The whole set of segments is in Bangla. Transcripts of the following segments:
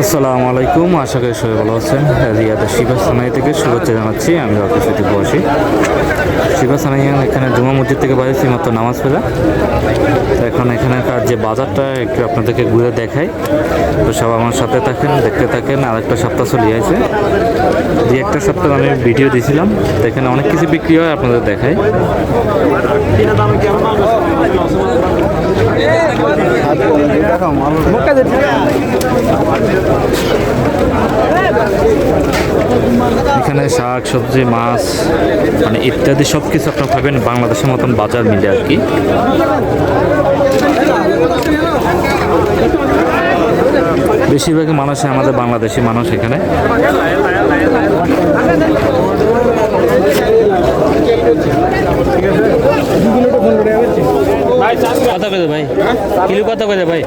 আসসালামু আলাইকুম, আশা করি সবাই ভালো আছেন। রিয়াদের শিবা সানাই থেকে শুভেচ্ছা জানাচ্ছি, আমি অফিসটি বসি। শিবা সানাই এখানে জুমা মসজিদ থেকে বাড়ি মাত্র নামাজ পেলা যে বাজারটা একটু আপনাদেরকে ঘুরে দেখাই। তো সব আমার সাথে থাকেন, দেখতে থাকেন আর একটা সপ্তাহ চলে আছে যে একটা সপ্তাহ আমি ভিডিও দিয়েছিলাম তো এখানে অনেক কিছু বিক্রি হয়, আপনাদের দেখাই। এখানে শাক, সবজি, মাছ মানে ইত্যাদি সব কিছু আপনারা পাবেন বাংলাদেশের মতন বাজার মিলে আর কি। বেশিরভাগই মানুষ আমাদের বাংলাদেশি মানুষ এখানে। কত করে ভাই? কিলো কত করে ভাই?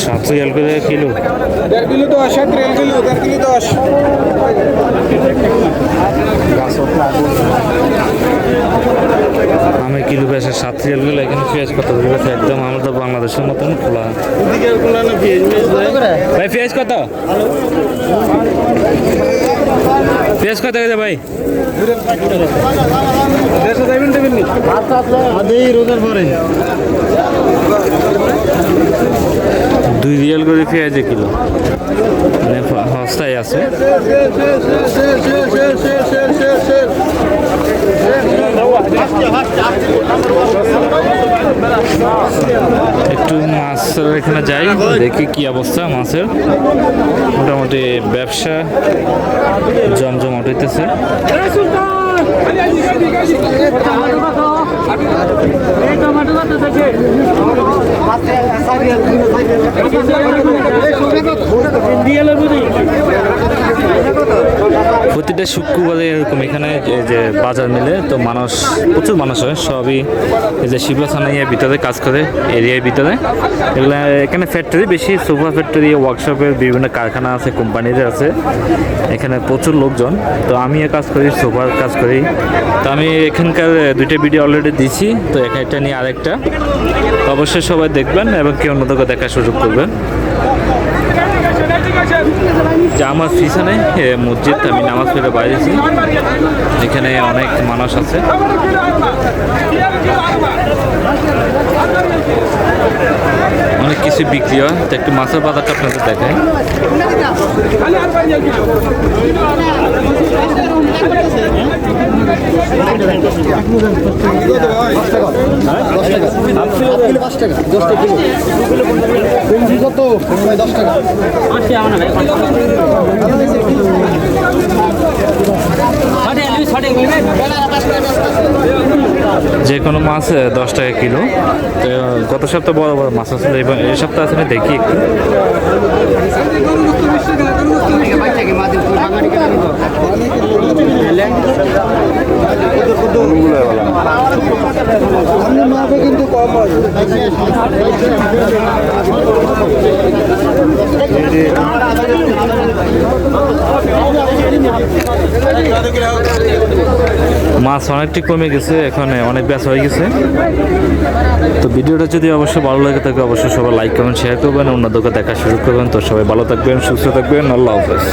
সাতশো রিয়াল করে কিলো। দেড় কিলো দশ কিলো দেড় কিলো দশ। আমি কিলো পেঁয়াজ সাত রিয়াল করে এখানে পেঁয়াজ কত করে একদম আমাদের বাংলাদেশের মতন খোলা। ভাই পেঁয়াজ কত? পেঁয়াজ কত গেছে ভাই? দুই রিয়াল করে পেঁয়াজ কিলো। মানে সস্তায় আছে একটু মাছের এখানে যাই দেখি কি অবস্থা মাছের। মোটামুটি ব্যবসা জমজমাট হইতেছে। প্রতিটা শুক্রবারে এরকম এখানে যে বাজার মিলে, তো মানুষ, প্রচুর মানুষ হয়, সবই এই যে শিবলা থানাইয়ের ভিতরে কাজ করে, এরিয়ার ভিতরে। এগুলো এখানে ফ্যাক্টরি বেশি সোফা ফ্যাক্টরি ওয়ার্কশপের বিভিন্ন কারখানা আছে, কোম্পানিতে আছে। এখানে প্রচুর লোকজন। তো আমিও কাজ করি, সোফার কাজ করি। তো আমি এখানকার দুইটা ভিডিও অলরেডি দিছি তো এখানটা নিয়ে আরেকটা। অবশ্যই সবাই দেখবেন এবং কেউ অন্যদেরকে দেখার সুযোগ করবেন। আমার পিছনে মসজিদ, আমি নামাজ পড়ে বাইরেছি এখানে অনেক মানুষ আছে। অনেক কিছু বিক্রি হয়। তো একটু মাছের বাজারটা আপনাদের দেখায় যে কোনো মাছ দশ টাকা কিলো। তো গত সপ্তাহে বড় বড় মাছ আসলে এই সপ্তাহে আসলে দেখি একটু মাপে কিন্তু কম হয় মাছ অনেকটি কমে গেছে, এখানে অনেক ব্যাস হয়ে গেছে। তো ভিডিওটা যদি অবশ্যই ভালো লাগে থাকে অবশ্যই সবাই লাইক করবেন শেয়ার করবেন। অন্যদেরকে দেখা শুরু করবেন। তো সবাই ভালো থাকবেন, সুস্থ থাকবেন। আল্লাহ হাফেজ।